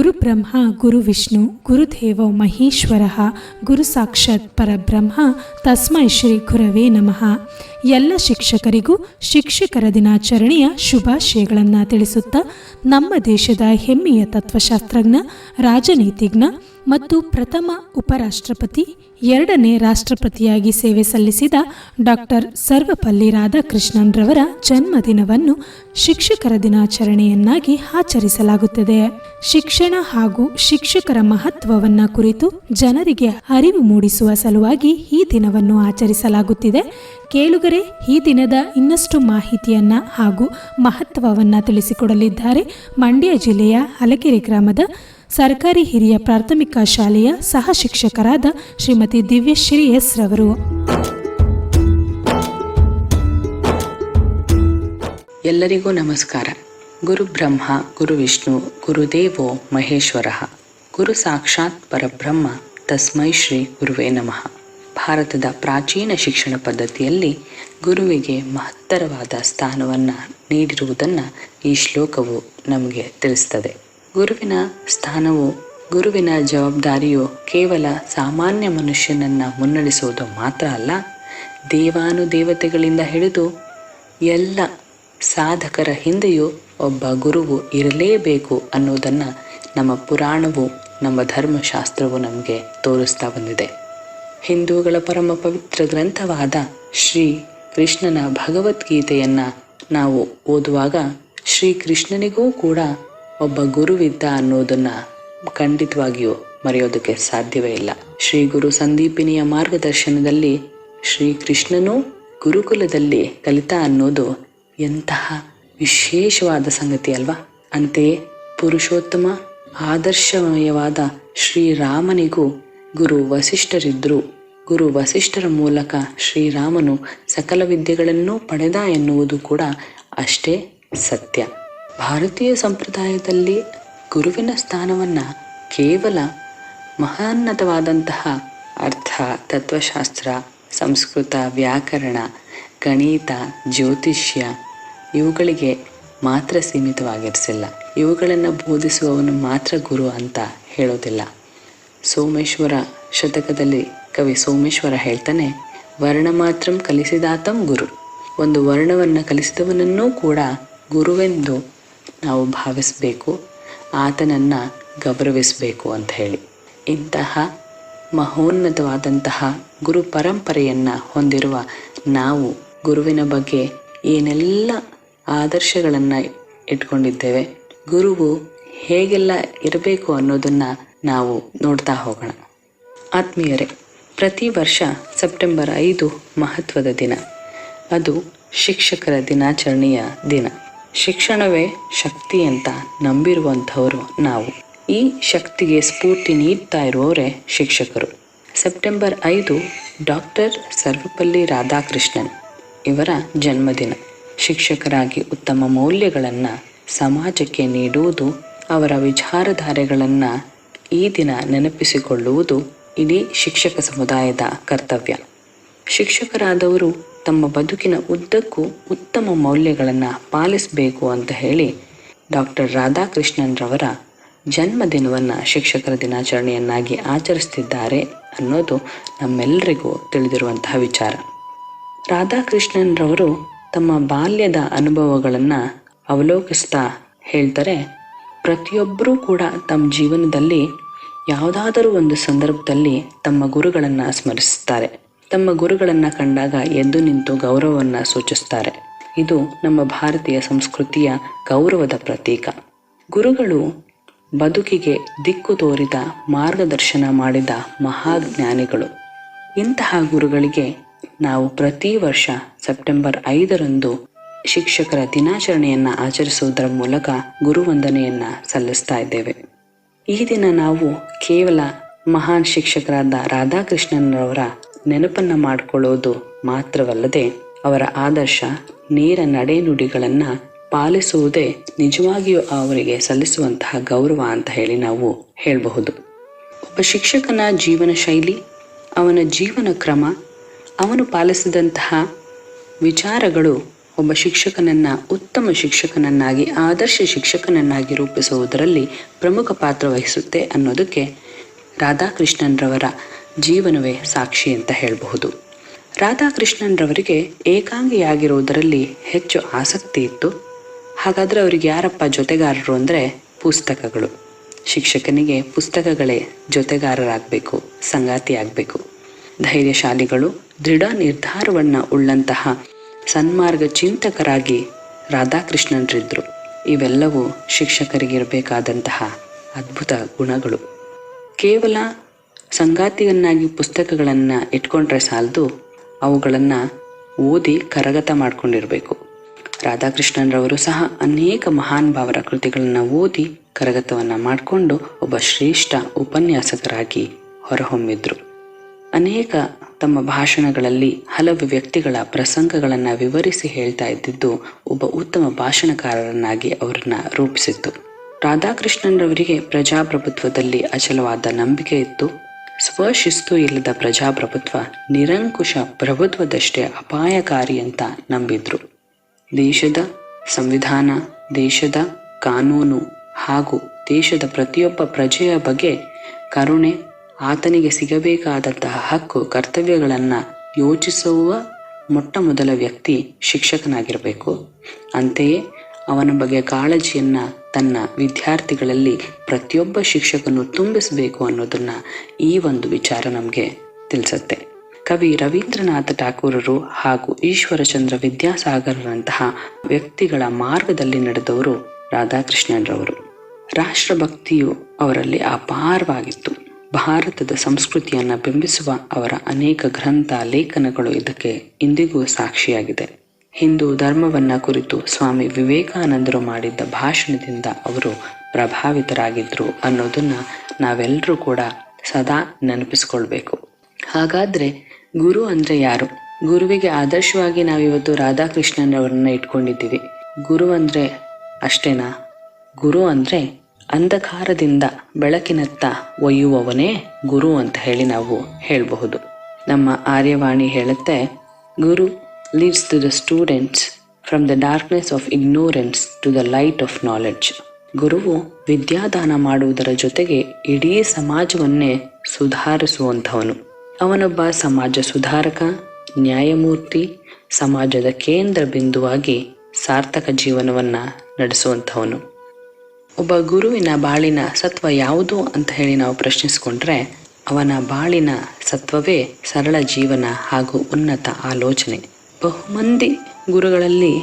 ಗುರು ಬ್ರಹ್ಮ, ಗುರು ವಿಷ್ಣು ಗುರುದೇವೋ ಮಹೇಶ್ವರ, ಗುರು ಸಾಕ್ಷಾತ್ ಪರಬ್ರಹ್ಮ, ತಸ್ಮೈ ಶ್ರೀ ಗುರವೇ ನಮಃ. ಎಲ್ಲ ಶಿಕ್ಷಕರಿಗೂ ಶಿಕ್ಷಕರ ದಿನಾಚರಣೆಯ ಶುಭಾಶಯಗಳನ್ನು ತಿಳಿಸುತ್ತಾ ನಮ್ಮ ದೇಶದ ಹೆಮ್ಮೆಯ ತತ್ವಶಾಸ್ತ್ರಜ್ಞ, ರಾಜನೀತಿಜ್ಞ ಮತ್ತು ಪ್ರಥಮ ಉಪರಾಷ್ಟ್ರಪತಿ, ಎರಡನೇ ರಾಷ್ಟ್ರಪತಿಯಾಗಿ ಸೇವೆ ಸಲ್ಲಿಸಿದ ಡಾಕ್ಟರ್ ಸರ್ವಪಲ್ಲಿ ರಾಧಾಕೃಷ್ಣನ್ ರವರ ಜನ್ಮದಿನವನ್ನು ಶಿಕ್ಷಕರ ದಿನಾಚರಣೆಯನ್ನಾಗಿ ಆಚರಿಸಲಾಗುತ್ತದೆ. ಶಿಕ್ಷಣ ಹಾಗೂ ಶಿಕ್ಷಕರ ಮಹತ್ವವನ್ನ ಕುರಿತು ಜನರಿಗೆ ಅರಿವು ಮೂಡಿಸುವ ಸಲುವಾಗಿ ಈ ದಿನವನ್ನು ಆಚರಿಸಲಾಗುತ್ತಿದೆ. ಕೇಳುಗರೆ, ಈ ದಿನದ ಇನ್ನಷ್ಟು ಮಾಹಿತಿಯನ್ನ ಹಾಗೂ ಮಹತ್ವವನ್ನ ತಿಳಿಸಿಕೊಡಲಿದ್ದಾರೆ ಮಂಡ್ಯ ಜಿಲ್ಲೆಯ ಹಲಕೆರೆ ಗ್ರಾಮದ ಸರ್ಕಾರಿ ಹಿರಿಯ ಪ್ರಾಥಮಿಕ ಶಾಲೆಯ ಸಹ ಶಿಕ್ಷಕರಾದ ಶ್ರೀಮತಿ ದಿವ್ಯಶ್ರೀ ಎಸ್ ರವರು. ಎಲ್ಲರಿಗೂ ನಮಸ್ಕಾರ. ಗುರು ಬ್ರಹ್ಮ, ಗುರು ವಿಷ್ಣು ಗುರುದೇವೋ ಮಹೇಶ್ವರ. ಗುರು ಸಾಕ್ಷಾತ್ ಪರಬ್ರಹ್ಮ, ತಸ್ಮೈ ಶ್ರೀ ಗುರುವೇ ನಮಃ. ಭಾರತದ ಪ್ರಾಚೀನ ಶಿಕ್ಷಣ ಪದ್ಧತಿಯಲ್ಲಿ ಗುರುವಿಗೆ ಮಹತ್ತರವಾದ ಸ್ಥಾನವನ್ನು ನೀಡಿರುವುದನ್ನು ಈ ಶ್ಲೋಕವು ನಮಗೆ ತಿಳಿಸ್ತದೆ. ಗುರುವಿನ ಸ್ಥಾನವು ಗುರುವಿನ ಜವಾಬ್ದಾರಿಯು ಕೇವಲ ಸಾಮಾನ್ಯ ಮನುಷ್ಯನನ್ನು ಮುನ್ನಡೆಸುವುದು ಮಾತ್ರ ಅಲ್ಲ, ದೇವಾನುದೇವತೆಗಳಿಂದ ಹಿಡಿದು ಎಲ್ಲ ಸಾಧಕರ ಹಿಂದೆಯೂ ಒಬ್ಬ ಗುರುವು ಇರಲೇಬೇಕು ಅನ್ನೋದನ್ನು ನಮ್ಮ ಪುರಾಣವು, ನಮ್ಮ ಧರ್ಮಶಾಸ್ತ್ರವು ನಮಗೆ ತೋರಿಸ್ತಾ ಬಂದಿದೆ. ಹಿಂದೂಗಳ ಪರಮ ಪವಿತ್ರ ಗ್ರಂಥವಾದ ಶ್ರೀ ಕೃಷ್ಣನ ಭಗವದ್ಗೀತೆಯನ್ನು ನಾವು ಓದುವಾಗ ಶ್ರೀ ಕೃಷ್ಣನಿಗೂ ಕೂಡ ಒಬ್ಬ ಗುರುವಿದ್ದ ಅನ್ನೋದನ್ನ ಖಂಡಿತವಾಗಿಯೂ ಮರೆಯೋದಕ್ಕೆ ಸಾಧ್ಯವೇ ಇಲ್ಲ. ಶ್ರೀ ಗುರು ಸಂದೀಪಿನಿಯ ಮಾರ್ಗದರ್ಶನದಲ್ಲಿ ಶ್ರೀ ಕೃಷ್ಣನೂ ಗುರುಕುಲದಲ್ಲಿ ಕಲಿತ ಅನ್ನೋದು ಎಂತಹ ವಿಶೇಷವಾದ ಸಂಗತಿ ಅಲ್ವಾ? ಅಂತೆಯೇ ಪುರುಷೋತ್ತಮ, ಆದರ್ಶಮಯವಾದ ಶ್ರೀರಾಮನಿಗೂ ಗುರು ವಸಿಷ್ಠರಿದ್ದರು ಗುರು ವಸಿಷ್ಠರ ಮೂಲಕ ಶ್ರೀರಾಮನು ಸಕಲ ವಿದ್ಯೆಗಳನ್ನೂ ಪಡೆದ ಎನ್ನುವುದು ಕೂಡ ಅಷ್ಟೇ ಸತ್ಯ. ಭಾರತೀಯ ಸಂಪ್ರದಾಯದಲ್ಲಿ ಗುರುವಿನ ಸ್ಥಾನವನ್ನು ಕೇವಲ ಮಹಾನ್ನತವಾದಂತಹ ಅರ್ಥ, ತತ್ವಶಾಸ್ತ್ರ, ಸಂಸ್ಕೃತ, ವ್ಯಾಕರಣ, ಗಣಿತ, ಜ್ಯೋತಿಷ್ಯ ಇವುಗಳಿಗೆ ಮಾತ್ರ ಸೀಮಿತವಾಗಿರಿಸಿಲ್ಲ. ಇವುಗಳನ್ನು ಬೋಧಿಸುವವನು ಮಾತ್ರ ಗುರು ಅಂತ ಹೇಳೋದಿಲ್ಲ. ಸೋಮೇಶ್ವರ ಶತಕದಲ್ಲಿ ಕವಿ ಸೋಮೇಶ್ವರ ಹೇಳ್ತಾನೆ, ವರ್ಣ ಮಾತ್ರಂ ಕಲಿಸಿದಾತಂ ಗುರು. ಒಂದು ವರ್ಣವನ್ನು ಕಲಿಸಿದವನನ್ನೂ ಕೂಡ ಗುರುವೆಂದು ನಾವು ಭಾವಿಸಬೇಕು, ಆತನನ್ನು ಗೌರವಿಸಬೇಕು ಅಂತ ಹೇಳಿ. ಇಂತಹ ಮಹೋನ್ನತವಾದಂತಹ ಗುರು ಪರಂಪರೆಯನ್ನು ಹೊಂದಿರುವ ನಾವು ಗುರುವಿನ ಬಗ್ಗೆ ಏನೆಲ್ಲ ಆದರ್ಶಗಳನ್ನು ಇಟ್ಕೊಂಡಿದ್ದೇವೆ, ಗುರುವು ಹೇಗೆಲ್ಲ ಇರಬೇಕು ಅನ್ನೋದನ್ನು ನಾವು ನೋಡ್ತಾ ಹೋಗೋಣ. ಆತ್ಮೀಯರೇ, ಪ್ರತಿ ವರ್ಷ ಸೆಪ್ಟೆಂಬರ್ ಐದು ಮಹತ್ವದ ದಿನ. ಅದು ಶಿಕ್ಷಕರ ದಿನಾಚರಣೆಯ ದಿನ. ಶಿಕ್ಷಣವೇ ಶಕ್ತಿ ಅಂತ ನಂಬಿರುವಂಥವರು ನಾವು. ಈ ಶಕ್ತಿಗೆ ಸ್ಫೂರ್ತಿ ನೀಡ್ತಾ ಇರುವವರೇ ಶಿಕ್ಷಕರು. ಸೆಪ್ಟೆಂಬರ್ ಐದು, ಡಾಕ್ಟರ್ ಸರ್ವಪಲ್ಲಿ ರಾಧಾಕೃಷ್ಣನ್ ಇವರ ಜನ್ಮದಿನ. ಶಿಕ್ಷಕರಾಗಿ ಉತ್ತಮ ಮೌಲ್ಯಗಳನ್ನು ಸಮಾಜಕ್ಕೆ ನೀಡುವುದು, ಅವರ ವಿಚಾರಧಾರೆಗಳನ್ನು ಈ ದಿನ ನೆನಪಿಸಿಕೊಳ್ಳುವುದು ಇಡೀ ಶಿಕ್ಷಕ ಸಮುದಾಯದ ಕರ್ತವ್ಯ. ಶಿಕ್ಷಕರಾದವರು ತಮ್ಮ ಬದುಕಿನ ಉದ್ದಕ್ಕೂ ಉತ್ತಮ ಮೌಲ್ಯಗಳನ್ನು ಪಾಲಿಸಬೇಕು ಅಂತ ಹೇಳಿ ಡಾಕ್ಟರ್ ರಾಧಾಕೃಷ್ಣನ್ರವರ ಜನ್ಮದಿನವನ್ನು ಶಿಕ್ಷಕರ ದಿನಾಚರಣೆಯನ್ನಾಗಿ ಆಚರಿಸ್ತಿದ್ದಾರೆ ಅನ್ನೋದು ನಮ್ಮೆಲ್ಲರಿಗೂ ತಿಳಿದಿರುವಂತಹ ವಿಚಾರ. ರಾಧಾಕೃಷ್ಣನ್ರವರು ತಮ್ಮ ಬಾಲ್ಯದ ಅನುಭವಗಳನ್ನು ಅವಲೋಕಿಸ್ತಾ ಹೇಳ್ತಾರೆ ಪ್ರತಿಯೊಬ್ಬರೂ ಕೂಡ ತಮ್ಮ ಜೀವನದಲ್ಲಿ ಯಾವುದಾದರೂ ಒಂದು ಸಂದರ್ಭದಲ್ಲಿ ತಮ್ಮ ಗುರುಗಳನ್ನು ಸ್ಮರಿಸುತ್ತಾರೆ ತಮ್ಮ ಗುರುಗಳನ್ನು ಕಂಡಾಗ ಎದ್ದು ನಿಂತು ಗೌರವವನ್ನು ಸೂಚಿಸ್ತಾರೆ. ಇದು ನಮ್ಮ ಭಾರತೀಯ ಸಂಸ್ಕೃತಿಯ ಗೌರವದ ಪ್ರತೀಕ. ಗುರುಗಳು ಬದುಕಿಗೆ ದಿಕ್ಕು ತೋರಿದ ಮಾರ್ಗದರ್ಶನ ಮಾಡಿದ ಮಹಾಜ್ಞಾನಿಗಳು. ಇಂತಹ ಗುರುಗಳಿಗೆ ನಾವು ಪ್ರತಿ ವರ್ಷ ಸೆಪ್ಟೆಂಬರ್ ಐದರಂದು ಶಿಕ್ಷಕರ ದಿನಾಚರಣೆಯನ್ನು ಆಚರಿಸುವುದರ ಮೂಲಕ ಗುರುವಂದನೆಯನ್ನು ಸಲ್ಲಿಸ್ತಾ ಇದ್ದೇವೆ. ಈ ದಿನ ನಾವು ಕೇವಲ ಮಹಾನ್ ಶಿಕ್ಷಕರಾದ ರಾಧಾಕೃಷ್ಣನ್ರವರ ನೆನಪನ್ನು ಮಾಡಿಕೊಳ್ಳೋದು ಮಾತ್ರವಲ್ಲದೆ ಅವರ ಆದರ್ಶ, ನೇರ ನಡೆನುಡಿಗಳನ್ನು ಪಾಲಿಸುವುದೇ ನಿಜವಾಗಿಯೂ ಅವರಿಗೆ ಸಲ್ಲಿಸುವಂತಹ ಗೌರವ ಅಂತ ಹೇಳಿ ನಾವು ಹೇಳಬಹುದು. ಒಬ್ಬ ಶಿಕ್ಷಕನ ಜೀವನ ಶೈಲಿ, ಅವನ ಜೀವನ ಕ್ರಮ, ಅವನು ಪಾಲಿಸಿದಂತಹ ವಿಚಾರಗಳು ಒಬ್ಬ ಶಿಕ್ಷಕನನ್ನ, ಉತ್ತಮ ಶಿಕ್ಷಕನನ್ನಾಗಿ, ಆದರ್ಶ ಶಿಕ್ಷಕನನ್ನಾಗಿ ರೂಪಿಸುವುದರಲ್ಲಿ ಪ್ರಮುಖ ಪಾತ್ರ ವಹಿಸುತ್ತೆ ಅನ್ನೋದಕ್ಕೆ ರಾಧಾಕೃಷ್ಣನ್ರವರ ಜೀವನವೇ ಸಾಕ್ಷಿ ಅಂತ ಹೇಳಬಹುದು. ರಾಧಾಕೃಷ್ಣನ್ರವರಿಗೆ ಏಕಾಂಗಿಯಾಗಿರುವುದರಲ್ಲಿ ಹೆಚ್ಚು ಆಸಕ್ತಿ ಇತ್ತು. ಹಾಗಾದರೆ ಅವರಿಗೆ ಯಾರಪ್ಪ ಜೊತೆಗಾರರು ಅಂದರೆ ಪುಸ್ತಕಗಳು. ಶಿಕ್ಷಕನಿಗೆ ಪುಸ್ತಕಗಳೇ ಜೊತೆಗಾರರಾಗಬೇಕು ಸಂಗಾತಿ ಆಗಬೇಕು ಧೈರ್ಯಶಾಲಿಗಳು, ದೃಢ ನಿರ್ಧಾರವನ್ನು ಉಳ್ಳಂತಹ ಸನ್ಮಾರ್ಗ ಚಿಂತಕರಾಗಿ ರಾಧಾಕೃಷ್ಣನ್ರಿದ್ದರು ಇವೆಲ್ಲವೂ ಶಿಕ್ಷಕರಿಗಿರಬೇಕಾದಂತಹ ಅದ್ಭುತ ಗುಣಗಳು. ಕೇವಲ ಸಂಗಾತಿಯನ್ನಾಗಿ ಪುಸ್ತಕಗಳನ್ನು ಇಟ್ಕೊಂಡ್ರೆ ಸಾಲದು ಅವುಗಳನ್ನು ಓದಿ ಕರಗತ ಮಾಡ್ಕೊಂಡಿರಬೇಕು. ರಾಧಾಕೃಷ್ಣನ್ರವರು ಸಹ ಅನೇಕ ಮಹಾನ್ ಭಾವರ ಕೃತಿಗಳನ್ನು ಓದಿ ಕರಗತವನ್ನು ಮಾಡಿಕೊಂಡು ಒಬ್ಬ ಶ್ರೇಷ್ಠ ಉಪನ್ಯಾಸಕರಾಗಿ ಹೊರಹೊಮ್ಮಿದ್ರು. ಅನೇಕ ತಮ್ಮ ಭಾಷಣಗಳಲ್ಲಿ ಹಲವು ವ್ಯಕ್ತಿಗಳ ಪ್ರಸಂಗಗಳನ್ನು ವಿವರಿಸಿ ಹೇಳ್ತಾ ಇದ್ದಿದ್ದು ಒಬ್ಬ ಉತ್ತಮ ಭಾಷಣಕಾರರನ್ನಾಗಿ ಅವರನ್ನು ರೂಪಿಸಿತ್ತು. ರಾಧಾಕೃಷ್ಣನ್ರವರಿಗೆ ಪ್ರಜಾಪ್ರಭುತ್ವದಲ್ಲಿ ಅಚಲವಾದ ನಂಬಿಕೆ ಇತ್ತು. ಸ್ವಶಿಸ್ತು ಇಲ್ಲದ ಪ್ರಜಾಪ್ರಭುತ್ವ ನಿರಂಕುಶ ಪ್ರಭುತ್ವದಷ್ಟೇ ಅಪಾಯಕಾರಿ ಅಂತ ನಂಬಿದ್ರು. ದೇಶದ ಸಂವಿಧಾನ, ದೇಶದ ಕಾನೂನು ಹಾಗೂ ದೇಶದ ಪ್ರತಿಯೊಬ್ಬ ಪ್ರಜೆಯ ಬಗ್ಗೆ ಕರುಣೆ, ಆತನಿಗೆ ಸಿಗಬೇಕಾದಂತಹ ಹಕ್ಕು, ಕರ್ತವ್ಯಗಳನ್ನು ಯೋಚಿಸುವ ಮೊಟ್ಟ ಮೊದಲ ವ್ಯಕ್ತಿ ಶಿಕ್ಷಕನಾಗಿರಬೇಕು. ಅಂತೆಯೇ ಅವನ ಬಗ್ಗೆ ಕಾಳಜಿಯನ್ನು ತನ್ನ ವಿದ್ಯಾರ್ಥಿಗಳಲ್ಲಿ ಪ್ರತಿಯೊಬ್ಬ ಶಿಕ್ಷಕನು ತುಂಬಿಸಬೇಕು ಅನ್ನೋದನ್ನ ಈ ಒಂದು ವಿಚಾರ ನಮಗೆ ತಿಳಿಸುತ್ತೆ. ಕವಿ ರವೀಂದ್ರನಾಥ ಠಾಕೂರರು ಹಾಗೂ ಈಶ್ವರಚಂದ್ರ ವಿದ್ಯಾಸಾಗರರಂತಹ ವ್ಯಕ್ತಿಗಳ ಮಾರ್ಗದಲ್ಲಿ ನಡೆದವರು ರಾಧಾಕೃಷ್ಣನ್ರವರು. ರಾಷ್ಟ್ರಭಕ್ತಿಯು ಅವರಲ್ಲಿ ಅಪಾರವಾಗಿತ್ತು. ಭಾರತದ ಸಂಸ್ಕೃತಿಯನ್ನು ಬಿಂಬಿಸುವ ಅವರ ಅನೇಕ ಗ್ರಂಥ ಲೇಖನಗಳು ಇದಕ್ಕೆ ಇಂದಿಗೂ ಸಾಕ್ಷಿಯಾಗಿದೆ. ಹಿಂದೂ ಧರ್ಮವನ್ನ ಕುರಿತು ಸ್ವಾಮಿ ವಿವೇಕಾನಂದರು ಮಾಡಿದ್ದ ಭಾಷಣದಿಂದ ಅವರು ಪ್ರಭಾವಿತರಾಗಿದ್ರು ಅನ್ನೋದನ್ನ ನಾವೆಲ್ಲರೂ ಕೂಡ ಸದಾ ನೆನಪಿಸ್ಕೊಳ್ಬೇಕು. ಹಾಗಾದ್ರೆ ಗುರು ಅಂದ್ರೆ ಯಾರು? ಗುರುವಿಗೆ ಆದರ್ಶವಾಗಿ ನಾವಿವತ್ತು ರಾಧಾಕೃಷ್ಣನವರನ್ನ ಇಟ್ಕೊಂಡಿದ್ದೀವಿ. ಗುರು ಅಂದ್ರೆ ಅಷ್ಟೇನಾ? ಗುರು ಅಂದ್ರೆ ಅಂಧಕಾರದಿಂದ ಬೆಳಕಿನತ್ತ ಒಯ್ಯುವವನೇ ಗುರು ಅಂತ ಹೇಳಿ ನಾವು ಹೇಳಬಹುದು. ನಮ್ಮ ಆರ್ಯವಾಣಿ ಹೇಳುತ್ತೆ, guru leads to the students from the darkness of ignorance to the light of knowledge ಗುರುವು ವಿದ್ಯಾದಾನ ಮಾಡುವುದರ ಜೊತೆಗೆ ಇಡೀ ಸಮಾಜವನ್ನೇ ಸುಧಾರಿಸುವಂಥವನು. ಅವನೊಬ್ಬ ಸಮಾಜ ಸುಧಾರಕ, ನ್ಯಾಯಮೂರ್ತಿ, ಸಮಾಜದ ಕೇಂದ್ರ ಬಿಂದುವಾಗಿ ಸಾರ್ಥಕ ಜೀವನವನ್ನು ನಡೆಸುವಂಥವನು. ಒಬ್ಬ ಗುರುವಿನ ಬಾಳಿನ ಸತ್ವ ಯಾವುದು ಅಂತ ಹೇಳಿ ನಾವು ಪ್ರಶ್ನಿಸಿಕೊಂಡ್ರೆ, ಅವನ ಬಾಳಿನ ಸತ್ವವೇ ಸರಳ ಜೀವನ ಹಾಗೂ ಉನ್ನತ ಆಲೋಚನೆ. ಬಹುಮಂದಿ ಗುರುಗಳಲ್ಲಿ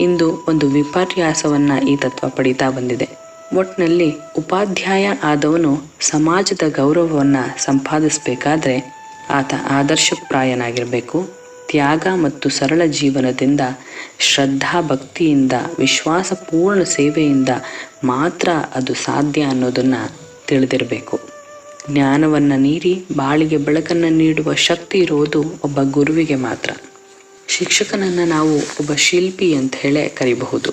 ಇಂದು ಒಂದು ವಿಪರ್ಯಾಸವನ್ನು ಈ ತತ್ವ ಪಡೀತಾ ಬಂದಿದೆ. ಒಟ್ನಲ್ಲಿ ಉಪಾಧ್ಯಾಯ ಆದವನು ಸಮಾಜದ ಗೌರವವನ್ನ ಸಂಪಾದಿಸಬೇಕಾದ್ರೆ ಆತ ಆದರ್ಶಪ್ರಾಯನಾಗಿರಬೇಕು. ತ್ಯಾಗ ಮತ್ತು ಸರಳ ಜೀವನದಿಂದ, ಶ್ರದ್ಧಾ ಭಕ್ತಿಯಿಂದ, ವಿಶ್ವಾಸಪೂರ್ಣ ಸೇವೆಯಿಂದ ಮಾತ್ರ ಅದು ಸಾಧ್ಯ ಅನ್ನೋದನ್ನು ತಿಳಿದಿರಬೇಕು. ಜ್ಞಾನವನ್ನು ನೀಡಿ, ಬಾಳಿಗೆ ಬೆಳಕನ್ನು ನೀಡುವ ಶಕ್ತಿ ಇರುವುದು ಒಬ್ಬ ಗುರುವಿಗೆ ಮಾತ್ರ. ಶಿಕ್ಷಕನನ್ನು ನಾವು ಒಬ್ಬ ಶಿಲ್ಪಿ ಅಂತ ಹೇಳೇ ಕರಿಬಹುದು.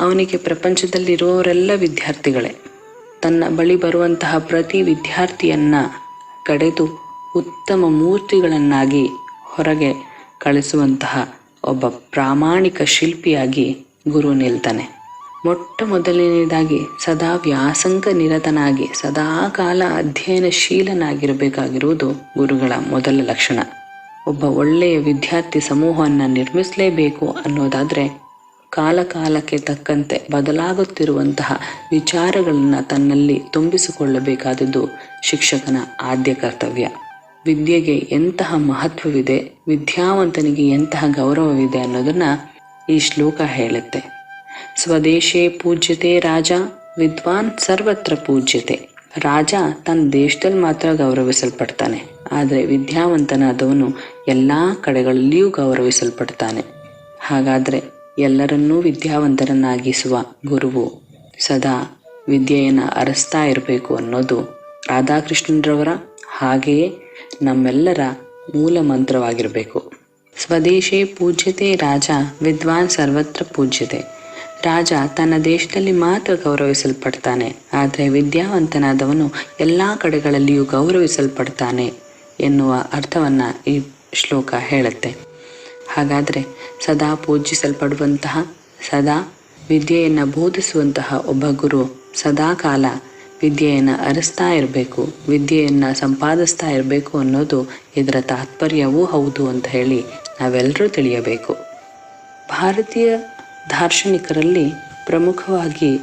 ಅವನಿಗೆ ಪ್ರಪಂಚದಲ್ಲಿರುವವರೆಲ್ಲ ವಿದ್ಯಾರ್ಥಿಗಳೇ. ತನ್ನ ಬಳಿ ಬರುವಂತಹ ಪ್ರತಿ ವಿದ್ಯಾರ್ಥಿಯನ್ನ ಕಡೆದು ಉತ್ತಮ ಮೂರ್ತಿಗಳನ್ನಾಗಿ ಹೊರಗೆ ಕಳಿಸುವಂತಹ ಒಬ್ಬ ಪ್ರಾಮಾಣಿಕ ಶಿಲ್ಪಿಯಾಗಿ ಗುರು ನಿಲ್ತಾನೆ. ಮೊಟ್ಟ ಮೊದಲನೇದಾಗಿ ಸದಾ ವ್ಯಾಸಂಗ ನಿರತನಾಗಿ, ಸದಾ ಕಾಲ ಅಧ್ಯಯನಶೀಲನಾಗಿರಬೇಕಾಗಿರುವುದು ಗುರುಗಳ ಮೊದಲ ಲಕ್ಷಣ. ಒಬ್ಬ ಒಳ್ಳೆಯ ವಿದ್ಯಾರ್ಥಿ ಸಮೂಹವನ್ನು ನಿರ್ಮಿಸಲೇಬೇಕು ಅನ್ನೋದಾದರೆ ಕಾಲಕಾಲಕ್ಕೆ ತಕ್ಕಂತೆ ಬದಲಾಗುತ್ತಿರುವಂತಹ ವಿಚಾರಗಳನ್ನು ತನ್ನಲ್ಲಿ ತುಂಬಿಸಿಕೊಳ್ಳಬೇಕಾದದ್ದು ಶಿಕ್ಷಕನ ಆದ್ಯ ಕರ್ತವ್ಯ. ವಿದ್ಯೆಗೆ ಎಂತಹ ಮಹತ್ವವಿದೆ, ವಿದ್ಯಾವಂತನಿಗೆ ಎಂತಹ ಗೌರವವಿದೆ ಅನ್ನೋದನ್ನ ಈ ಶ್ಲೋಕ ಹೇಳುತ್ತೆ. ಸ್ವದೇಶೇ ಪೂಜ್ಯತೆ ರಾಜ, ವಿದ್ವಾನ್ ಸರ್ವತ್ರ ಪೂಜ್ಯತೆ. ರಾಜ ತನ್ನ ದೇಶದಲ್ಲಿ ಮಾತ್ರ ಗೌರವಿಸಲ್ಪಡ್ತಾನೆ. ಆದರೆ ವಿದ್ಯಾವಂತನಾದವನು ಎಲ್ಲ ಕಡೆಗಳಲ್ಲಿಯೂ ಗೌರವಿಸಲ್ಪಡ್ತಾನೆ. ಹಾಗಾದರೆ ಎಲ್ಲರನ್ನೂ ವಿದ್ಯಾವಂತರನ್ನಾಗಿಸುವ ಗುರುವು ಸದಾ ವಿದ್ಯೆಯನ್ನು ಅರಸ್ತಾ ಇರಬೇಕು ಅನ್ನೋದು ರಾಧಾಕೃಷ್ಣರವರ ಹಾಗೆಯೇ ನಮ್ಮೆಲ್ಲರ ಮೂಲ ಮಂತ್ರವಾಗಿರಬೇಕು. ಸ್ವದೇಶೇ ಪೂಜ್ಯತೆ ರಾಜ, ವಿದ್ವಾನ್ ಸರ್ವತ್ರ ಪೂಜ್ಯತೆ. ರಾಜ ತನ್ನ ದೇಶದಲ್ಲಿ ಮಾತ್ರ ಗೌರವಿಸಲ್ಪಡ್ತಾನೆ, ಆದರೆ ವಿದ್ಯಾವಂತನಾದವನು ಎಲ್ಲ ಕಡೆಗಳಲ್ಲಿಯೂ ಗೌರವಿಸಲ್ಪಡ್ತಾನೆ ಎನ್ನುವ ಅರ್ಥವನ್ನು ಈ ಶ್ಲೋಕ ಹೇಳುತ್ತೆ. ಹಾಗಾದರೆ ಸದಾ ಪೂಜಿಸಲ್ಪಡುವಂತಹ, ಸದಾ ವಿದ್ಯೆಯನ್ನು ಬೋಧಿಸುವಂತಹ ಒಬ್ಬ ಗುರು ಸದಾ ಕಾಲ ವಿದ್ಯೆಯನ್ನು ಅರಿಸ್ತಾ ಇರಬೇಕು, ವಿದ್ಯೆಯನ್ನು ಸಂಪಾದಿಸ್ತಾ ಇರಬೇಕು ಅನ್ನೋದು ಇದರ ತಾತ್ಪರ್ಯವೂ ಹೌದು ಅಂತ ಹೇಳಿ ನಾವೆಲ್ಲರೂ ತಿಳಿಯಬೇಕು. ಭಾರತೀಯ ದಾರ್ಶನಿಕರಲ್ಲಿ ಪ್ರಮುಖವಾಗಿ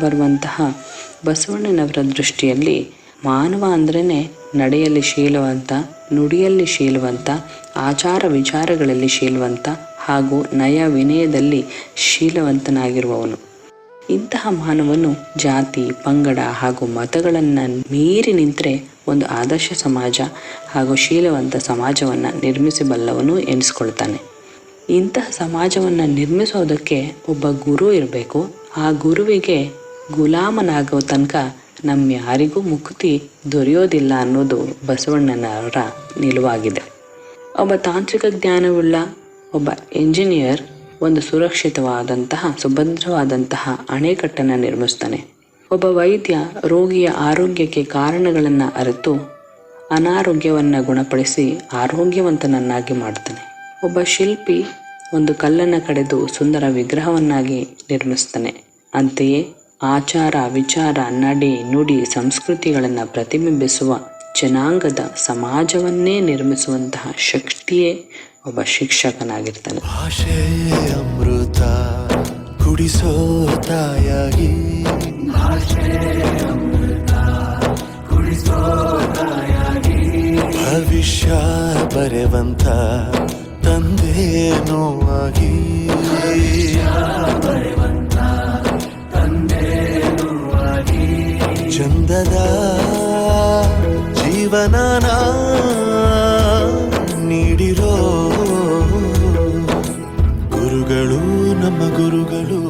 ಬರುವಂತಹ ಬಸವಣ್ಣನವರ ದೃಷ್ಟಿಯಲ್ಲಿ ಮಾನವ ಅಂದ್ರೇ ನಡೆಯಲ್ಲಿ ಶೀಲವಂತ, ನುಡಿಯಲ್ಲಿ ಶೀಲವಂತ, ಆಚಾರ ವಿಚಾರಗಳಲ್ಲಿ ಶೀಲವಂತ ಹಾಗೂ ನಯ ವಿನಯದಲ್ಲಿ ಶೀಲವಂತನಾಗಿರುವವನು. ಇಂತಹ ಮಾನವನು ಜಾತಿ, ಪಂಗಡ ಹಾಗೂ ಮತಗಳನ್ನು ಮೀರಿ ನಿಂತರೆ ಒಂದು ಆದರ್ಶ ಸಮಾಜ ಹಾಗೂ ಶೀಲವಂತ ಸಮಾಜವನ್ನು ನಿರ್ಮಿಸಬಲ್ಲವನು ಎನಿಸ್ಕೊಳ್ತಾನೆ. ಇಂತಹ ಸಮಾಜವನ್ನು ನಿರ್ಮಿಸೋದಕ್ಕೆ ಒಬ್ಬ ಗುರು ಇರಬೇಕು. ಆ ಗುರುವಿಗೆ ಗುಲಾಮನಾಗೋ ತನಕ ನಮ್ಮ ಯಾರಿಗೂ ಮುಕ್ತಿ ದೊರೆಯೋದಿಲ್ಲ ಅನ್ನೋದು ಬಸವಣ್ಣನವರ ನಿಲುವಾಗಿದೆ. ಒಬ್ಬ ತಾಂತ್ರಿಕ ಜ್ಞಾನವುಳ್ಳ, ಒಬ್ಬ ಎಂಜಿನಿಯರ್, ಒಂದು ಸುರಕ್ಷಿತವಾದಂತಹ, ಸುಭದ್ರವಾದಂತಹ ಅಣೆಕಟ್ಟನ್ನು ನಿರ್ಮಿಸ್ತಾನೆ. ಒಬ್ಬ ವೈದ್ಯ ರೋಗಿಯ ಆರೋಗ್ಯಕ್ಕೆ ಕಾರಣಗಳನ್ನು ಅರಿತು, ಅನಾರೋಗ್ಯವನ್ನು ಗುಣಪಡಿಸಿ ಆರೋಗ್ಯವಂತನನ್ನಾಗಿ ಮಾಡ್ತಾನೆ. ಒಬ್ಬ ಶಿಲ್ಪಿ ಒಂದು ಕಲ್ಲನ್ನು ಕಡೆದು ಸುಂದರ ವಿಗ್ರಹವನ್ನಾಗಿ ನಿರ್ಮಿಸ್ತಾನೆ ಅಂತೆಯೇ ಆಚಾರ ವಿಚಾರ ನಡೆ ನುಡಿ ಸಂಸ್ಕೃತಿಗಳನ್ನು ಪ್ರತಿಬಿಂಬಿಸುವ ಜನಾಂಗದ ಸಮಾಜವನ್ನೇ ನಿರ್ಮಿಸುವಂತಹ ಶಕ್ತಿಯೇ ಒಬ್ಬ ಶಿಕ್ಷಕನಾಗಿರ್ತಾನೆ. ಭಾಷೆ ಅಮೃತ ಕುಡಿಸೋ ತಾಯಾಗಿ. ಭವಿಷ್ಯ ಬರೆವಂತ ತಂದೇನೋ ಆಗಿ. ಚಂದದ ಜೀವನನ ನೀಡಿರೋ ಗುರುಗಳು, ನಮ್ಮ ಗುರುಗಳು.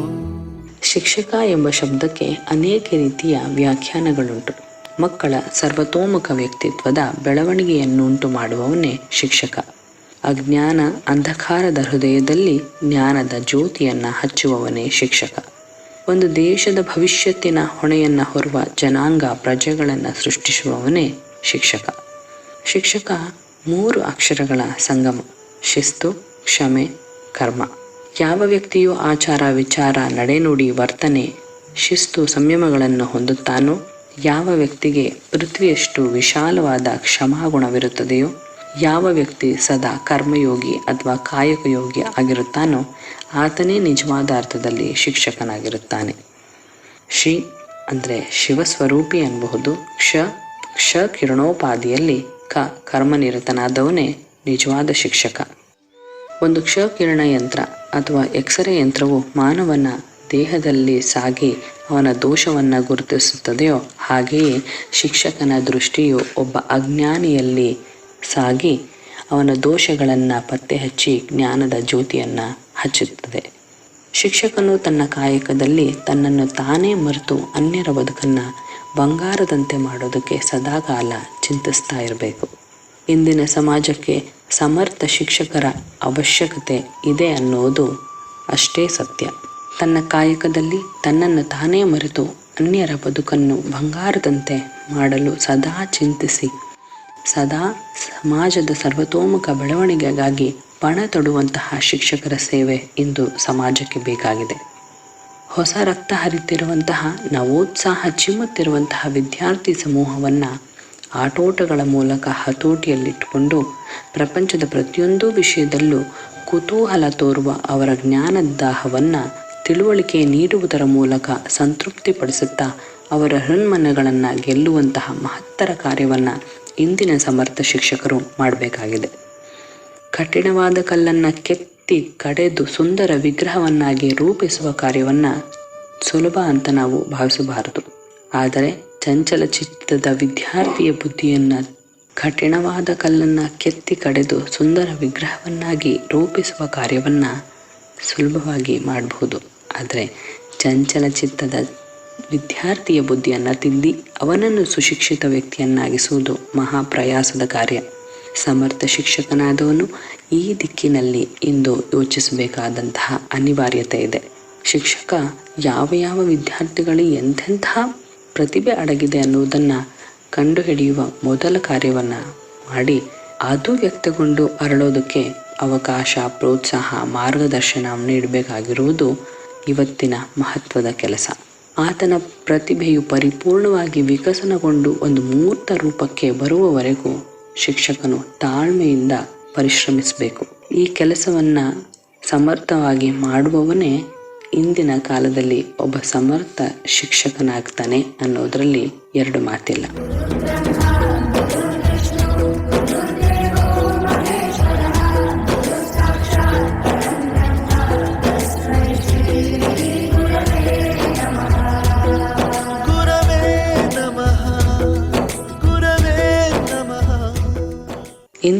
ಶಿಕ್ಷಕ ಎಂಬ ಶಬ್ದಕ್ಕೆ ಅನೇಕ ರೀತಿಯ ವ್ಯಾಖ್ಯಾನಗಳುಂಟು. ಮಕ್ಕಳ ಸರ್ವತೋಮುಖ ವ್ಯಕ್ತಿತ್ವದ ಬೆಳವಣಿಗೆಯನ್ನುಂಟು ಮಾಡುವವನೇ ಶಿಕ್ಷಕ. ಅಜ್ಞಾನ ಅಂಧಕಾರದ ಹೃದಯದಲ್ಲಿ ಜ್ಞಾನದ ಜ್ಯೋತಿಯನ್ನು ಹಚ್ಚುವವನೇ ಶಿಕ್ಷಕ. ಒಂದು ದೇಶದ ಭವಿಷ್ಯತ್ತಿನ ಹೊಣೆಯನ್ನು ಹೊರುವ ಜನಾಂಗ ಪ್ರಜೆಗಳನ್ನು ಸೃಷ್ಟಿಸುವವನೇ ಶಿಕ್ಷಕ. ಶಿಕ್ಷಕ ಮೂರು ಅಕ್ಷರಗಳ ಸಂಗಮ, ಶಿಸ್ತು, ಕ್ಷಮೆ, ಕರ್ಮ. ಯಾವ ವ್ಯಕ್ತಿಯು ಆಚಾರ, ವಿಚಾರ, ನಡೆನುಡಿ, ವರ್ತನೆ, ಶಿಸ್ತು ಸಂಯಮಗಳನ್ನು ಹೊಂದುತ್ತಾನೋ, ಯಾವ ವ್ಯಕ್ತಿಗೆ ಪೃಥ್ವಿಯಷ್ಟು ವಿಶಾಲವಾದ ಕ್ಷಮಾಗುಣವಿರುತ್ತದೆಯೋ ಯಾವ ವ್ಯಕ್ತಿ ಸದಾ ಕರ್ಮಯೋಗಿ ಅಥವಾ ಕಾಯಕಯೋಗಿ ಆಗಿರುತ್ತಾನೋ ಆತನೇ ನಿಜವಾದ ಅರ್ಥದಲ್ಲಿ ಶಿಕ್ಷಕನಾಗಿರುತ್ತಾನೆ. ಶ್ರೀ ಅಂದರೆ ಶಿವಸ್ವರೂಪಿ ಅನ್ನಬಹುದು ಕ್ಷ ಕ್ಷ ಕಿರಣೋಪಾದಿಯಲ್ಲಿ ಕ, ಕರ್ಮನಿರತನಾದವನೇ ನಿಜವಾದ ಶಿಕ್ಷಕ. ಒಂದು ಕ್ಷ ಕಿರಣ ಯಂತ್ರ ಅಥವಾ ಎಕ್ಸರೆ ಯಂತ್ರವು ಮಾನವನ ದೇಹದಲ್ಲಿ ಸಾಗಿ ಅವನ ದೋಷವನ್ನು ಗುರುತಿಸುತ್ತದೆಯೋ ಹಾಗೆಯೇ ಶಿಕ್ಷಕನ ದೃಷ್ಟಿಯು ಒಬ್ಬ ಅಜ್ಞಾನಿಯಲ್ಲಿ ಸಾಗಿ ಅವನ ದೋಷಗಳನ್ನು ಪತ್ತೆ ಹಚ್ಚಿ ಜ್ಞಾನದ ಜ್ಯೋತಿಯನ್ನು ಹಚ್ಚುತ್ತದೆ. ಶಿಕ್ಷಕನು ತನ್ನ ಕಾಯಕದಲ್ಲಿ ತನ್ನನ್ನು ತಾನೇ ಮರೆತು ಅನ್ಯರ ಬದುಕನ್ನು ಬಂಗಾರದಂತೆ ಮಾಡೋದಕ್ಕೆ ಸದಾಕಾಲ ಚಿಂತಿಸ್ತಾ ಇರಬೇಕು. ಇಂದಿನ ಸಮಾಜಕ್ಕೆ ಸಮರ್ಥ ಶಿಕ್ಷಕರ ಅವಶ್ಯಕತೆ ಇದೆ ಅನ್ನೋದು ಅಷ್ಟೇ ಸತ್ಯ. ತನ್ನ ಕಾಯಕದಲ್ಲಿ ತನ್ನನ್ನು ತಾನೇ ಮರೆತು ಅನ್ಯರ ಬದುಕನ್ನು ಬಂಗಾರದಂತೆ ಮಾಡಲು ಸದಾ ಚಿಂತಿಸಿ ಸದಾ ಸಮಾಜದ ಸರ್ವತೋಮುಖ ಬೆಳವಣಿಗೆಗಾಗಿ ಪಣ ತೊಡುವಂತಹ ಶಿಕ್ಷಕರ ಸೇವೆ ಇಂದು ಸಮಾಜಕ್ಕೆ ಬೇಕಾಗಿದೆ. ಹೊಸ ರಕ್ತ ಹರಿತಿರುವಂತಹ, ನವೋತ್ಸಾಹ ಚಿಮ್ಮುತ್ತಿರುವಂತಹ ವಿದ್ಯಾರ್ಥಿ ಸಮೂಹವನ್ನು ಆಟೋಟಗಳ ಮೂಲಕ ಹತೋಟಿಯಲ್ಲಿಟ್ಟುಕೊಂಡು ಪ್ರಪಂಚದ ಪ್ರತಿಯೊಂದು ವಿಷಯದಲ್ಲೂ ಕುತೂಹಲ ತೋರುವ ಅವರ ಜ್ಞಾನದಾಹವನ್ನು ತಿಳುವಳಿಕೆ ನೀಡುವುದರ ಮೂಲಕ ಸಂತೃಪ್ತಿಪಡಿಸುತ್ತಾ ಅವರ ಹೃನ್ಮನಗಳನ್ನು ಗೆಲ್ಲುವಂತಹ ಮಹತ್ತರ ಕಾರ್ಯವನ್ನು ಇಂದಿನ ಸಮರ್ಥ ಶಿಕ್ಷಕರು ಮಾಡಬೇಕಾಗಿದೆ. ಕಠಿಣವಾದ ಕಲ್ಲನ್ನು ಕೆತ್ತಿ ಕಡೆದು ಸುಂದರ ವಿಗ್ರಹವನ್ನಾಗಿ ರೂಪಿಸುವ ಕಾರ್ಯವನ್ನು ಸುಲಭ ಅಂತ ನಾವು ಭಾವಿಸಬಾರದು. ಆದರೆ ಚಂಚಲ ಚಿತ್ತದ ವಿದ್ಯಾರ್ಥಿಯ ಬುದ್ಧಿಯನ್ನು ಕಠಿಣವಾದ ಕಲ್ಲನ್ನು ಕೆತ್ತಿ ಕಡೆದು ಸುಂದರ ವಿಗ್ರಹವನ್ನಾಗಿ ರೂಪಿಸುವ ಕಾರ್ಯವನ್ನು ಸುಲಭವಾಗಿ ಮಾಡಬಹುದು. ಆದರೆ ಚಂಚಲ ಚಿತ್ತದ ವಿದ್ಯಾರ್ಥಿಯ ಬುದ್ಧಿಯನ್ನು ತಿದ್ದಿ ಅವನನ್ನು ಸುಶಿಕ್ಷಿತ ವ್ಯಕ್ತಿಯನ್ನಾಗಿಸುವುದು ಮಹಾಪ್ರಯಾಸದ ಕಾರ್ಯ. ಸಮರ್ಥ ಶಿಕ್ಷಕನಾದವನು ಈ ದಿಕ್ಕಿನಲ್ಲಿ ಇಂದು ಯೋಚಿಸಬೇಕಾದಂತಹ ಅನಿವಾರ್ಯತೆ ಇದೆ. ಶಿಕ್ಷಕ ಯಾವ ಯಾವ ವಿದ್ಯಾರ್ಥಿಗಳಿಗೆ ಎಂತೆಂತಹ ಪ್ರತಿಭೆ ಅಡಗಿದೆ ಅನ್ನುವುದನ್ನು ಕಂಡುಹಿಡಿಯುವ ಮೊದಲ ಕಾರ್ಯವನ್ನು ಮಾಡಿ ಅದು ವ್ಯಕ್ತಗೊಂಡು ಅರಳೋದಕ್ಕೆ ಅವಕಾಶ, ಪ್ರೋತ್ಸಾಹ, ಮಾರ್ಗದರ್ಶನ ನೀಡಬೇಕಾಗಿರುವುದು ಇವತ್ತಿನ ಮಹತ್ವದ ಕೆಲಸ. ಆತನ ಪ್ರತಿಭೆಯು ಪರಿಪೂರ್ಣವಾಗಿ ವಿಕಸನಗೊಂಡು ಒಂದು ಮೂರ್ತ ರೂಪಕ್ಕೆ ಬರುವವರೆಗೂ ಶಿಕ್ಷಕನು ತಾಳ್ಮೆಯಿಂದ ಪರಿಶ್ರಮಿಸಬೇಕು. ಈ ಕೆಲಸವನ್ನು ಸಮರ್ಥವಾಗಿ ಮಾಡುವವನೇ ಇಂದಿನ ಕಾಲದಲ್ಲಿ ಒಬ್ಬ ಸಮರ್ಥ ಶಿಕ್ಷಕನಾಗ್ತಾನೆ ಅನ್ನೋದರಲ್ಲಿ ಎರಡು ಮಾತಿಲ್ಲ.